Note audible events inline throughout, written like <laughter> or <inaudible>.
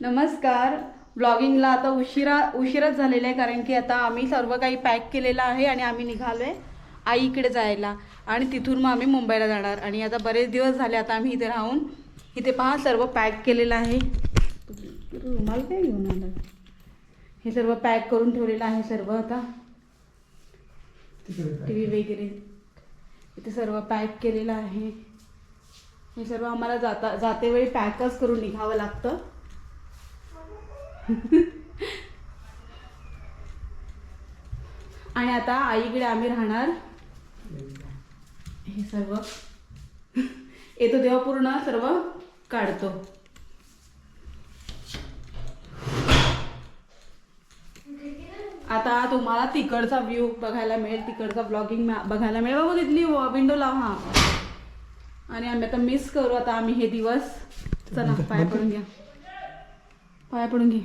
नमस्कार. ब्लॉगिंगला आता उशिरा उशीरच झालेला आहे कारण की आता आम्ही सर्व काही पॅक केलेलं आहे आणि आम्ही निघालो आहे आईकडे जायला. आणि तिथून मग आम्ही मुंबईला जाणार. आणि आता बरेच दिवस झाले आता आम्ही इथे राहून. इथे पहा सर्व पॅक केलेलं आहे. रुमाल काय घेऊन आलं? हे सर्व पॅक करून ठेवलेलं आहे सर्व आता. टी व्ही वगैरे. इथे सर्व पॅक केलेलं आहे. हे सर्व आम्हाला जाता जाते वेळी पॅकच करून निघावं लागतं. <laughs> आणि आता आईकडे आम्ही राहणार. हे सर्व. <laughs> येतो तेव्हा पूर्ण सर्व काढतो. आता तुम्हाला तिकडचा व्ह्यू बघायला मिळेल तिकडचा ब्लॉगिंग बघायला मिळेल. बघू तिथली विंडो लाव हा. आणि आम्ही आता मिस करू आता आम्ही हे दिवस. चला <laughs> पाया पडून घ्या. पाया पडून घे.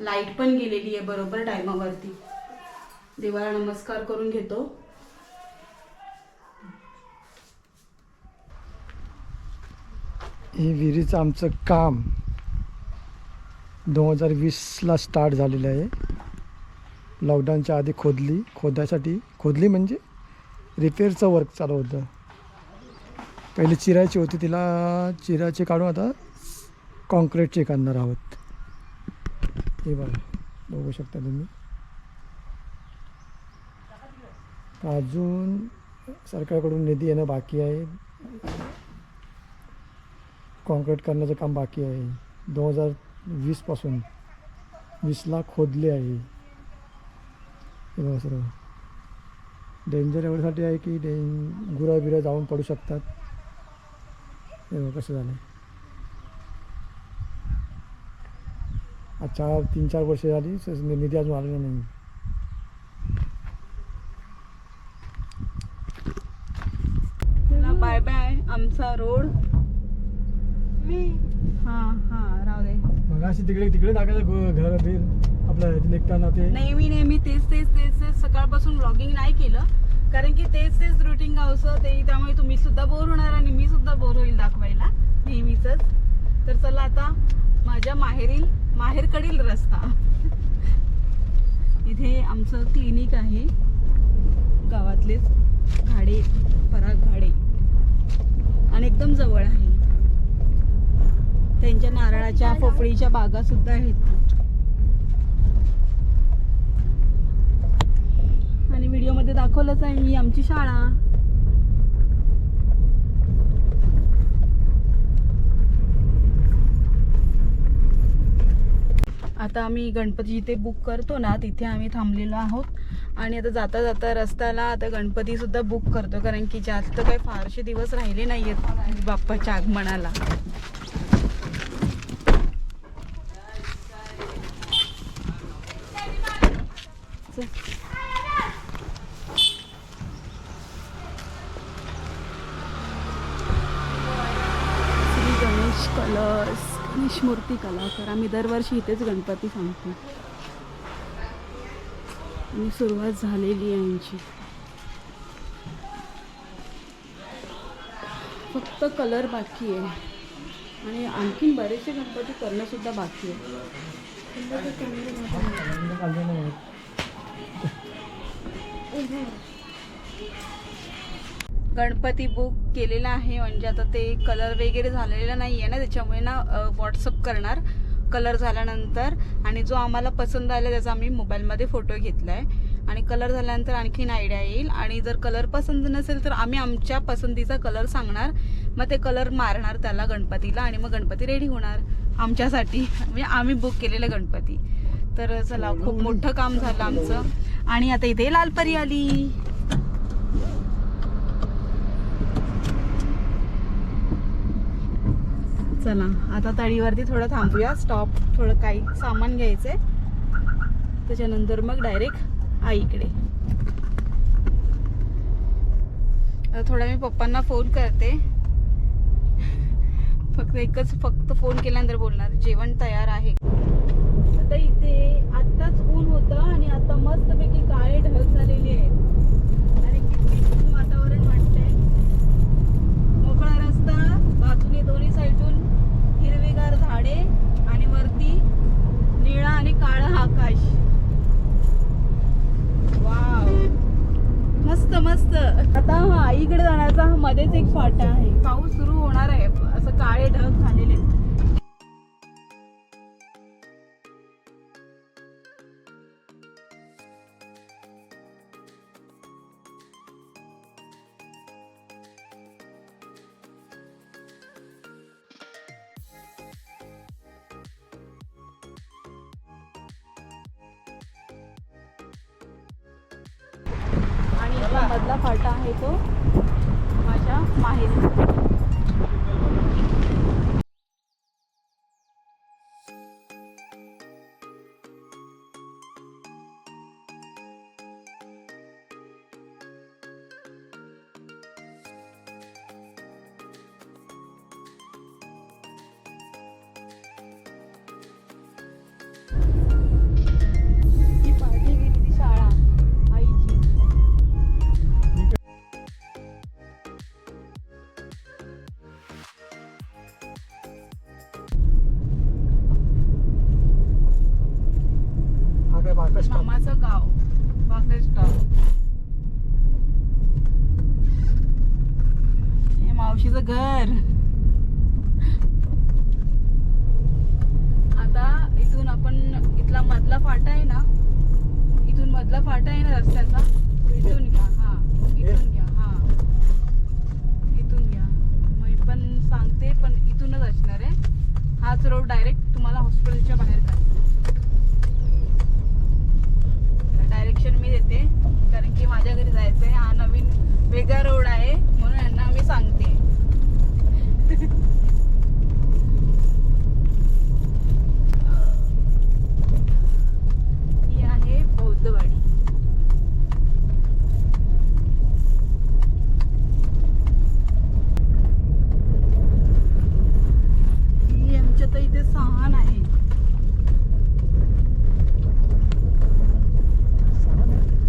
लाइट पण गेलेली आहे बरोबर टायमावरती. देवाला नमस्कार करून घेतो. हे विहिरीचं आमचं काम दोन हजार वीसला स्टार्ट झालेलं आहे. लॉकडाऊनच्या आधी खोदली खोदायसाठी खोदली म्हणजे रिपेअरचं वर्क चालू होतं. पहिले चिरायची होती तिला चिरायची काढून आता कॉन्क्रीटचे करणार आहोत हे बघा बघू शकता तुम्ही. अजून सरकारकडून निधी येणं बाकी आहे. कॉन्क्रीट करण्याचं काम बाकी आहे. दोन हजार वीसपासून वीसला खोदले आहे. हे बघा सर्व. डेंजर एवढ्यासाठी आहे की डें गुरा बिरा जाऊन पडू शकतात. हे बघा कसं झालं आहे चार तीन चार वर्ष झाली निधी अजून आलेला नाही. बाय बाय आमचा रोड. हा हा राहू दे. मग अशी तिकडे तिकडे टाकायचं घर बीर आपलं इथे निघताना ते. नेहमी नेहमी तेच तेच तेच तेच सकाळपासून ब्लॉगिंग नाही केलं. कारण की तेच तेच रुटीन गावचं ते त्यामुळे तुम्ही सुद्धा बोर होणार आणि मी सुद्धा बोर होईल दाखवायला नेहमीच तर चला आता माझ्या माहेरील माहेरकडील रस्ता. इथे आमचं क्लिनिक आहे. गावातलेच घाडे पराग घाडे. आणि एकदम जवळ आहे. त्यांच्या नारळाच्या पोपळीच्या बागा सुद्धा आहेत. आणि व्हिडिओमध्ये दाखवलंच आहे ही आमची शाळा. आता आम्ही गणपती जिथे बुक करतो ना तिथे आम्ही थांबलेलो आहोत आणि आता जाता जाता रस्त्याला आता गणपती सुद्धा बुक करतो कारण की जास्त काही फारसे दिवस राहिले नाही आहेत बाप्पाच्या आगमनाला चल. मूर्ती कलाकार आम्ही दरवर्षी इथेच गणपती सांगतो. आणि सुरुवात झालेली आहे यांची फक्त कलर बाकी आहे. आणि आणखीन बरेचसे गणपती करणं सुद्धा बाकी आहे. गणपती बुक केलेला आहे. म्हणजे आता ते कलर वगैरे झालेला नाही आहे ना त्याच्यामुळे ना व्हॉट्सअप करणार कलर झाल्यानंतर. आणि जो आम्हाला पसंत आला त्याचा आम्ही मोबाईलमध्ये फोटो घेतला आहे आणि कलर झाल्यानंतर आणखीन आयडिया येईल. आणि जर कलर पसंत नसेल तर आम्ही आमच्या पसंतीचा कलर सांगणार. मग ते कलर मारणार त्याला गणपतीला आणि मग गणपती रेडी होणार आमच्यासाठी. म्हणजे आम्ही बुक केलेलं गणपती. तर चला खूप मोठं काम झालं आमचं. आणि आता इथे लालपरी आली. चला आता तळीवरती थोडं थांबूया. स्टॉप थोडं काही सामान घ्यायचंय. त्याच्यानंतर मग डायरेक्ट आईकडे. आता थोडा मी पप्पांना फोन करते. फक्त एकच फक्त फोन केल्यानंतर बोलणार. जेवण तयार आहे. आता इथे आत्ताच ऊन होतं आणि आता मस्तपैकी काळे ढग झालेले आहेत. आणि किती वातावरण वाटतंय. हिरवीगार झाडे आणि वरती निळा आणि काळ आकाश. वाव. मस्त मस्त. आता हा इकडे जाण्याचा हा मध्येच एक फाटा आहे. पाऊस सुरू होणार आहे. असं काळे ढग झाले मधला फाटा आहे तो माझ्या माहेरी. नवीन वेगळा रोड आहे म्हणून यांना मी सांगते ही आहे बौद्धवाडी ही आमच्या तर इथे सहान आहे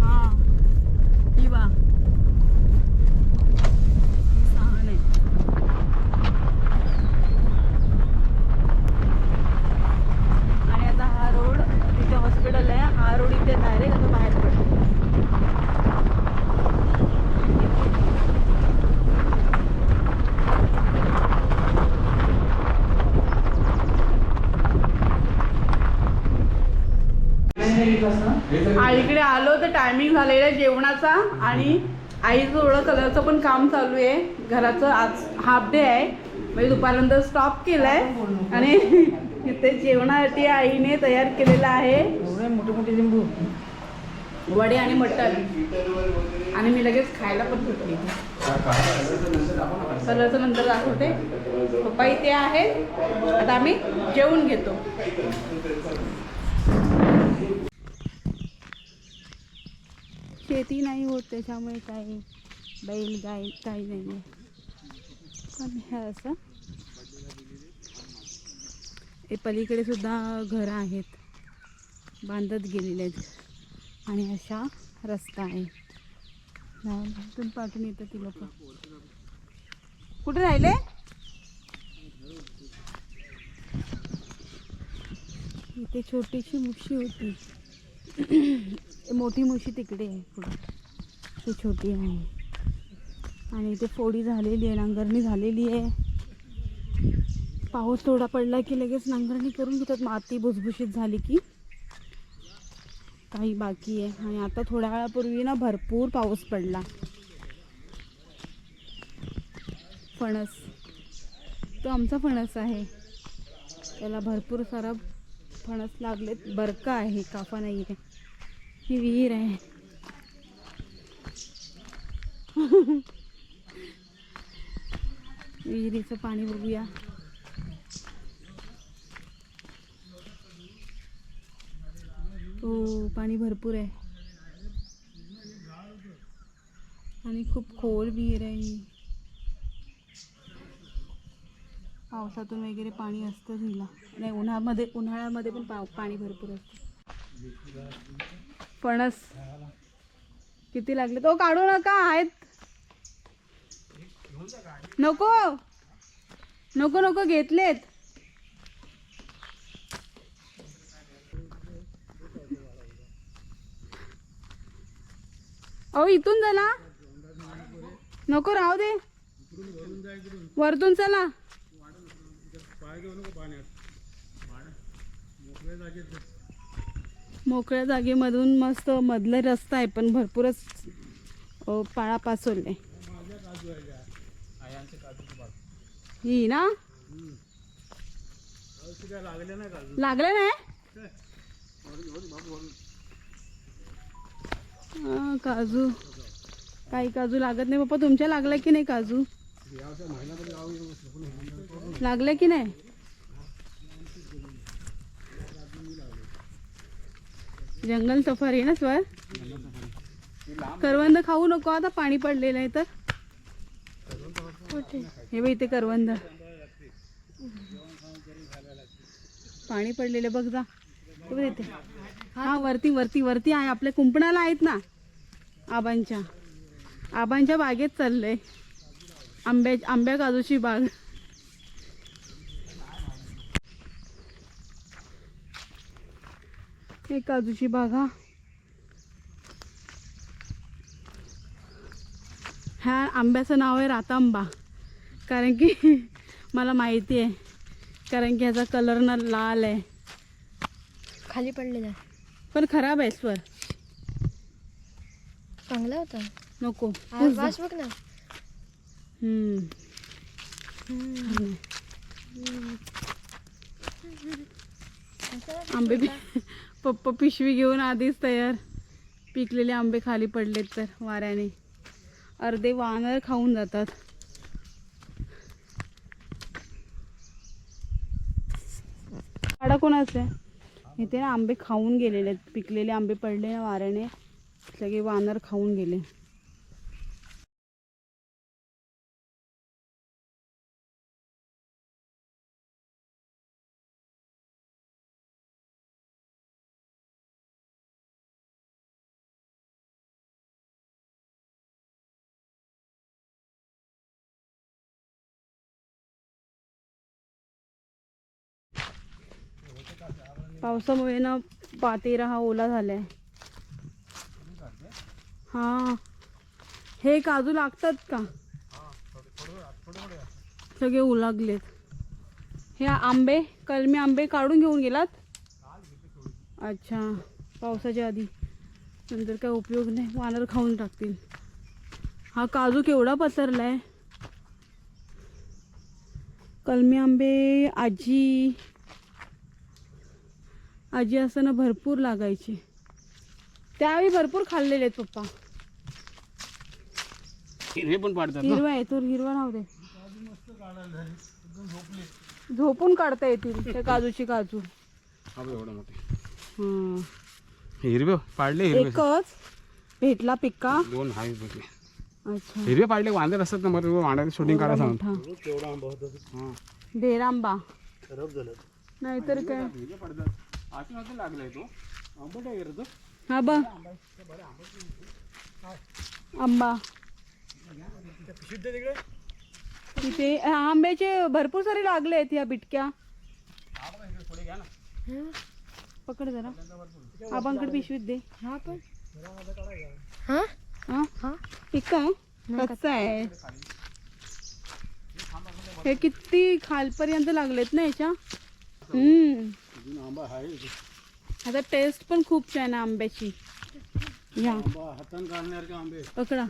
हा ही बा ही सहान आहे आणि आता हा रोड तिथे हॉस्पिटल आहे हा रोड इथे डायरेक्ट आता बाहेर पडतो आईकडे आलो तर टायमिंग झालेला आहे जेवणाचा आणि आईचं थोडं कलरचं पण काम चालू आहे. घराचं आज हाफ डे आहे. म्हणजे दुपारनंतर स्टॉप केलाय. आणि इथे जेवणासाठी आईने तयार केलेलं आहे. मोठे मोठे लिंबू. वडे आणि मटण. आणि मी लगेच खायला पण सुटली. कलरचं नंतर दाखवते. पप्पा इथे आहे आता आम्ही जेवून घेतो. शेती नाही होत त्याच्यामुळे काही बैल गाय काही नाही आहे. पण हे असं. हे पलीकडे सुद्धा घरं आहेत. बांधत गेलेले आहेत. आणि अशा रस्ता आहे. तिथून पाठून येतं ती लोक. कुठे राहिले? इथे छोटीशी मुशी होती. मोठी मुशी तिकडे आहे ती छोटी आहे. आणि इथे फोडी झालेली आहे नांगरणी झालेली आहे. पाऊस थोडा पडला की लगेच नांगरणी करून घेतात. माती भुसभुशीत झाली की काही बाकी आहे. आणि आता थोड्या वेळापूर्वी ना भरपूर पाऊस पडला. फणस. तो आमचा फणस आहे. त्याला भरपूर सारा फणस लागलेत. बरका आहे काफा नाही आहे ही विहीर आहे विहिरीचं पाणी बघूया हो पाणी भरपूर आहे आणि खूप खोल विहीर आहे पावसातून वगैरे पाणी असतं हिला नाही उन्हामध्ये उन्हाळ्यामध्ये पण पा पाणी भरपूर असतं फणस किती लागले? तो काढू नका आहेत. नको. नको नको घेतलेत. अहो इथून झाला नको राहू दे. वरतून चला. मोकळ्या जागेमधून मस्त मधले रस्ता आहे पण भरपूरच पाळा पासवले ही ना? लागले नाही? काजू. काही काजू लागत नाही. पप्पा तुमच्या लागलाय की नाही काजू? लागले की नाही? जंगल सफारी आहे ना स्वर करवंद खाऊ नको आता पाणी पडलेलं आहे तर. हे बघ इथे करवंद. पाणी पडलेलं बघ जा. इथे. हा वरती वरती वरती आहे. आपल्या कुंपणाला आहेत ना आबांच्या. आबांच्या बागेत चाललंय. आंब्या आंब्या काजूची बाग. हे काजूची बाग. हा ह्या आंब्याचं नाव आहे रातांबा कारण की <laughs> मला माहिती आहे. कारण की ह्याचा कलर ना लाल आहे. खाली पडलेला पण खराब आहे स्वर. चांगला होता. नको. वास बघ ना. आंबे पप्पा पिशवी घेऊन आधीच तयार. पिकलेले आंबे खाली पडलेत तर वाऱ्याने. अर्धे वानर खाऊन जातात. झाडं कोणाचं आहे? इथे ना आंबे खाऊन गेलेले आहेत. पिकलेले आंबे पडले ना वाऱ्याने. सगळे वानर खाऊन गेले. पावसामुळे ना पातेरा हा ओला झालाय. हा. हे काजू लागतात का? सगळे उलागलेत हे आंबे कलमी आंबे काढून घेऊन गेलात? अच्छा. पावसाच्या आधी. नंतर काय उपयोग नाही. वानर खाऊन टाकतील. हा काजू केवढा पसरलाय? कलमी आंबे आजी आजी असताना भरपूर लागायचे. त्यावेळी भरपूर खाल्लेले आहेत पप्पा. हिरवे पण पाडतात हिरवा आहे तो हिरवा राहू दे. झोपून काढता येतील त्या काजूची काजू. हा बघ एवढं मोठे. हं. हिरवे पाडले हिरवे. एकच भेटला पिक्का. दोन हाय भेटले अच्छा. हिरवे पाडले वांदर असतात ना मग वांड्याचं शूटिंग काढा सांग मोठा. हा. ढेरांबा नाहीतर काय? हिरवे पडतात. आतून आतून लागलाय तो. आंबट आहे रे तो. हा बघ. आंबा. तिथे आंब्याचे भरपूर सारे लागले आहेत या बिटक्या. पुढे घ्या ना पकड जरा. आबांकडे पिशवीत दे. हा? पण हा? हा हा पिक्का आहे कच्चा आहे. हे किती खालपर्यंत लागलेत ना याच्या? हम्म. अजून आंबा आहे आता टेस्ट पण खूप छान आहे आंब्याची. या. आंबा हातान काढण्यासारखे आंबे? आहेत. पकडा.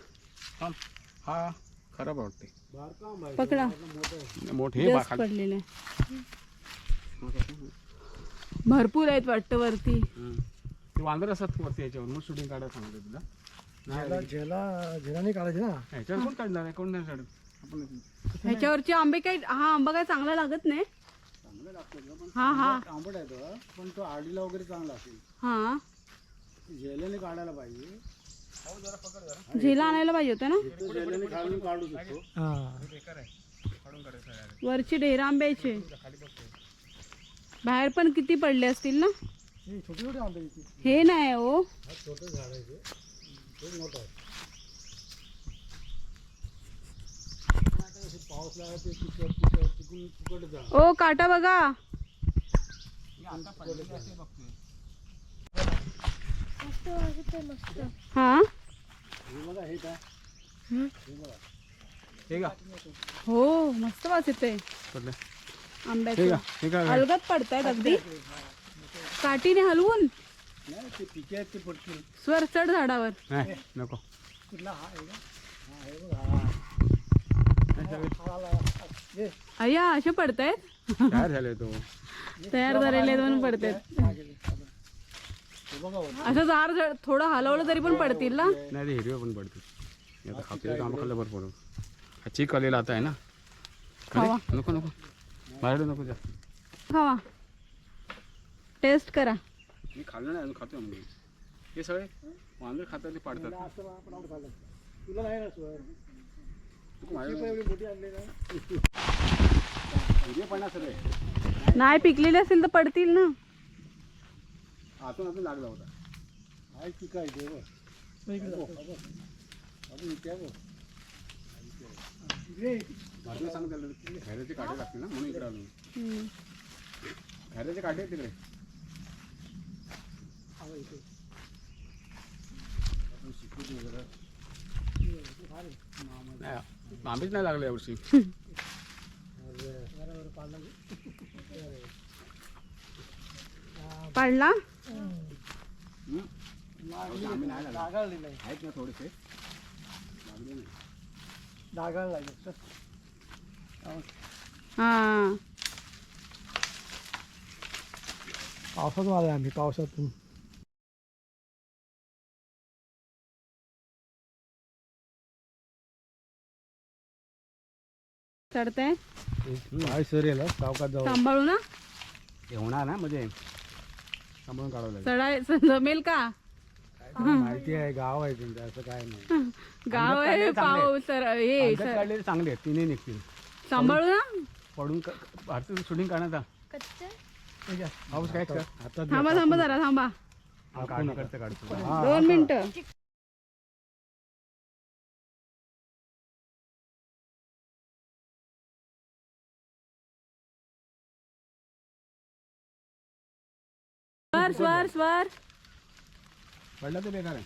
थांब. हा खराब वाटते पकडा. मोठे हे बा- जास्त खाली. पडलेले भरपूर आहेत वाटतं वरती. ते वांदर असतात वरती याच्यावर. मग शूटिंग काढायला सांगतो तुला. ज्याला नाही ज्याला ज्याला काढायचे ना? ह्याच्यावर कोण काढणार आहे. कोण नाही काढत आपण ह्याच्यावरचे आंबे काही हा आंबा काही चांगला लागत नाही. चांगलं लागतं पण हा हा। आंबट आहे तो पण तो आडीला वगैरे चांगला असेल. हा. जेल्याने काढायला पाहिजे. झेला आणायला पाहिजे होतं ना? तो जेल्याने खालून काढू शकतो. हाँ. वरची ढेरा आंब्याचे. बाहेर पण किती पडले असतील ना? हे छोटे आंबे हे नाही हो. छोटं झाड आहे ते. तो मोठा आहे. पाऊस लागला ते तिकट जा. ओ काटा बघा. मस्त वाटतंय मस्त हा हे बघा हे काय हं? हे बघा हे का हो मस्त वास येते कुठले हे आंब्याचं का हे का अलगत पडतायत अगदी काठीने हलवून स्वर चढ झाडावर नाही नको अय्या असे पडतायत? तयार झाले तो? तयार झालेले म्हणून पडतायत. असं जार जड- थोडं हलवलं तरी पण पडतील ना? नाही हिरवे पण पडते हे आता खाल्लं बरं पडू हा चीक आलेला आता आहे ना? खावा. नको नको. बाहेर नको जा. खावा. टेस्ट करा. मी खाल्लं नाही अजून खातो हे सगळे वांदे खातात ते पाडतात. तुला नाही ना स्वर तू माझ्या- एवढी मोठी आणली ना हिरवे पडणार सगळे नाही पिकलेले असतील तर पडतील ना आतून आतून लागला होता काय की काय ते बघ. इकडे बाजूला सांग त्याला खैऱ्याचे काटे लागतील ना म्हणून इकडे आलो हम्म. खैऱ्याचे काटे आहेत तिकडे नाही, आंबेच नाही लागले यावर्षी पडला? आहेत ना थोडेसे डागाळ लागली हा. पावसातून आलोय आम्ही पावसातून. चढतंय सावकात जाऊ सांभाळू ना? होणार ना म्हणजे सांभाळून काढावं लागेल. चढाय जमेल का? माहिती आहे गाव आहे तुमचं असं काय नाही. गाव आहे पाऊस सर हे सर. काढलेले चांगले आहेत तिन्ही निघतील. सांभाळू ना? पडून भारतीय शूटिंग करण्याचा कच्चे पाऊस काय कर. थांबा थांबा जरा थांबा. काढ करते काढतो. दोन मिनिटं. स्वर स्वर स्वर. पडला तर बेकार आहे?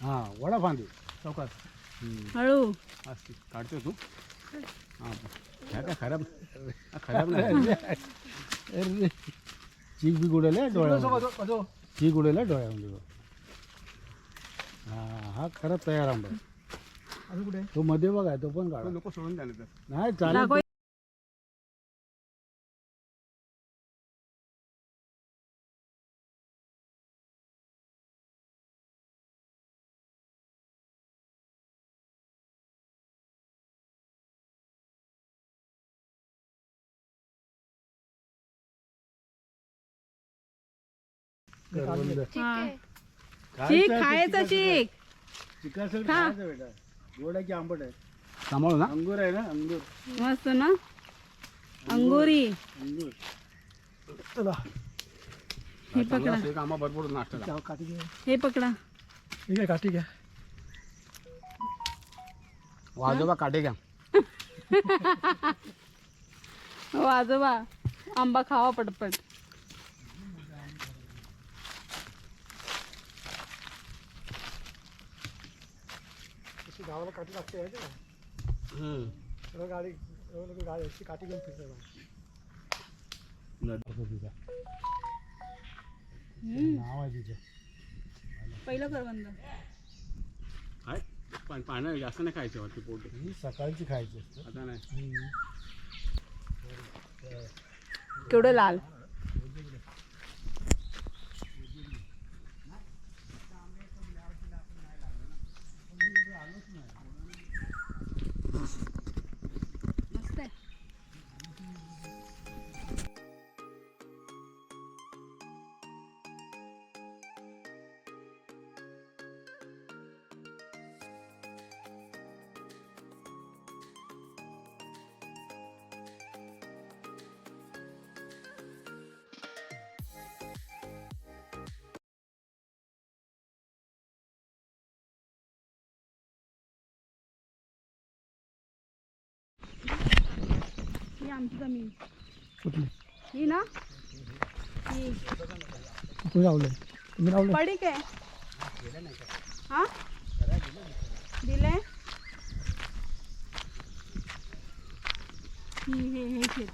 हा वडा फांदी चौकात. हळू. असते काढतो तू. हां काय खराब हा, खराब नाही. चीक बी गुडेल डोळ्यामध्ये चीक गुडेल डोळ्यामध्ये. हा हा खरंच तयार आंबा तो मध्ये बघा तो पण काढा. नको सोडून तर नाही चालेल चीक खायचं चीक चिकासेल खा. खायचं बेटा. गोड आहे की आंबट आहे. सांभाळू ना? अंगूर आहे ना? अंगूर. मस्त ना? अंगुरी. अंगूर. चला. हे पकडा. भरपूर नाश्ता जाऊ काठी घ्या हे पकडा. ठीक आहे काठी घ्या. वाजोबा काटे घ्या. <laughs> हो आजोबा आंबा खावा पटपट. गावाला काठी लागते आहे का सर्व गाडी सर्व लोक गाडी अशी काठी घेऊन फिरतात नाव आहे तिचं पहिलं करवंद काय पण पाण्यात जास्त नाही खायचं वरती पोट ही सकाळची खायची असते आता नाही। केवढं लाल। आमची जमीन. कुठली? ही ना? ही. तू लावलंय? तुम्ही लावलंय? पडी काय हा? दिले? ही हे हे शेत.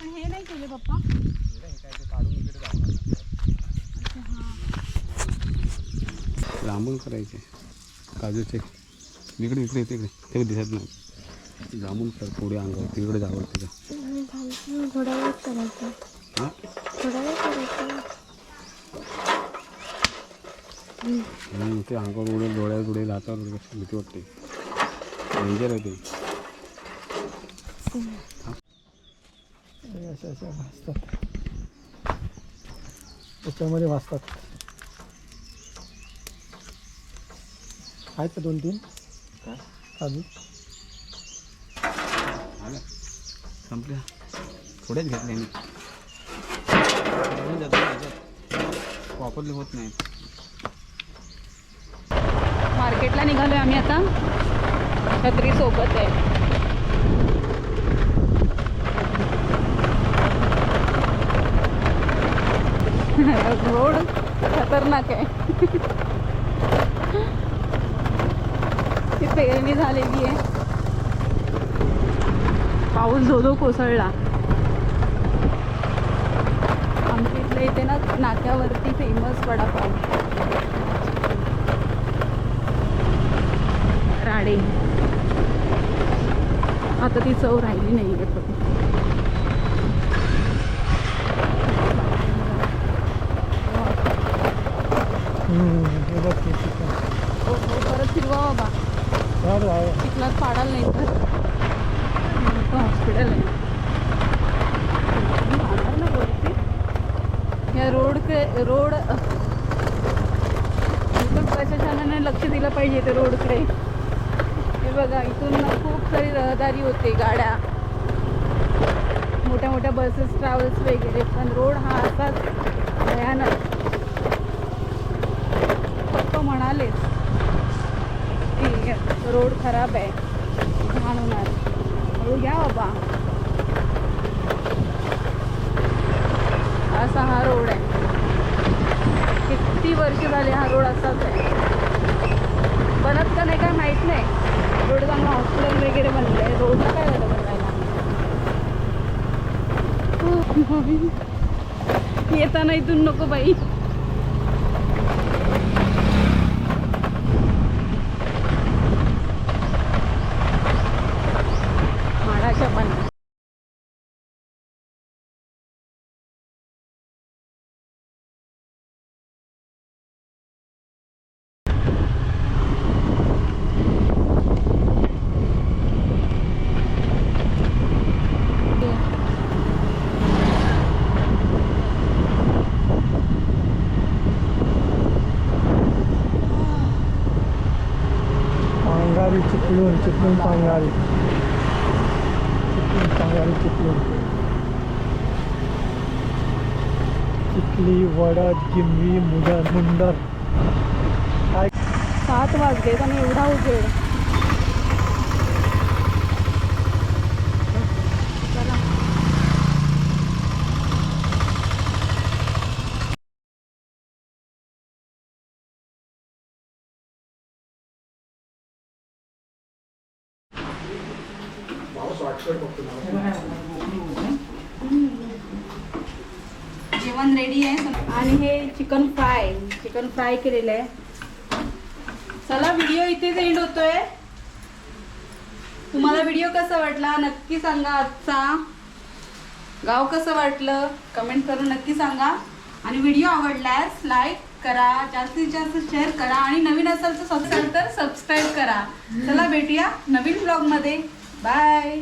पण हे नाही केले पप्पा. हा. लांबून करायचे. काजूचे. इकडे इकडे तिकडे. इकडे ते दिसत नाही. जांभून कर पुढे अंगावर तिकडे जावं तुझं थोडा वेळ करायचं थोडा वेळ करायचं ते अंगावर उडे डोळ्यात उडे हातावर उडे कशी भीती वाटते. डेंजर आहे ते. असं असं वाचतात त्याच्यामध्ये वाचतात आहेत का दोन तीन? काजू आलं. संपल्या थोडेच घेतले मी. वापरले होत नाही मार्केटला निघालोय आम्ही आता. छत्री सोबत आहे. <laughs> रोड खतरनाक आहे. <laughs> ती पेरणी झालेली आहे. पाऊस धो कोसळला. आमच्या इथल्या इथे ना नाक्यावरती फेमस वडापाव. राडे. आता ती चव राहिली नाही आहे पण. हम्म, हे बघ ते चिकन. ओ, ओ, परत फिरवा बाबा बरं आहे. चिखलात नाही तर हॉस्पिटल आहे. ना वरती. या रोड रोड इथून प्रशासनाने लक्ष दिलं पाहिजे ते रोडकडे. हे बघा इथून ना खूप सारी रहदारी होते गाड्या. मोठ्या मोठ्या बसेस ट्रॅव्हल्स वगैरे पण रोड हा असाच भयानक. पप्पा म्हणालेच की रोड खराब आहे. घाण होणार हळू हो, घ्या बाबा. असा हा रोड आहे. किती वर्ष झाले हा रोड असाच आहे. बनत का नाही काय माहीत नाही. रोड चांगला हॉस्पिटल वगैरे बनलं आहे रोडला काय झालं बनवायला? <laughs> येताना इथून नको बाई. चिपळूण चिपळूण पांगारी चिपळूण पांगारी चिखली वडद गिंबी मुदर मुंदर काय सात वाजले आणि एवढा उजेड चला जेवण रेडी आहे? आणि हे चिकन फ्राय चिकन फ्राय केलेलं आहे. चला व्हिडिओ इथेच एंड होतोय. तुम्हाला व्हिडिओ कसा वाटला? नक्की सांगा आजचा. गाव कसं वाटलं? कमेंट करून नक्की सांगा. आणि व्हिडिओ आवडल्यास लाईक करा जास्तीत जास्त शेअर करा आणि नवीन असाल तर सबस्क्राईब तर सबस्क्राईब करा. चला भेटूया नवीन ब्लॉगमध्ये बाय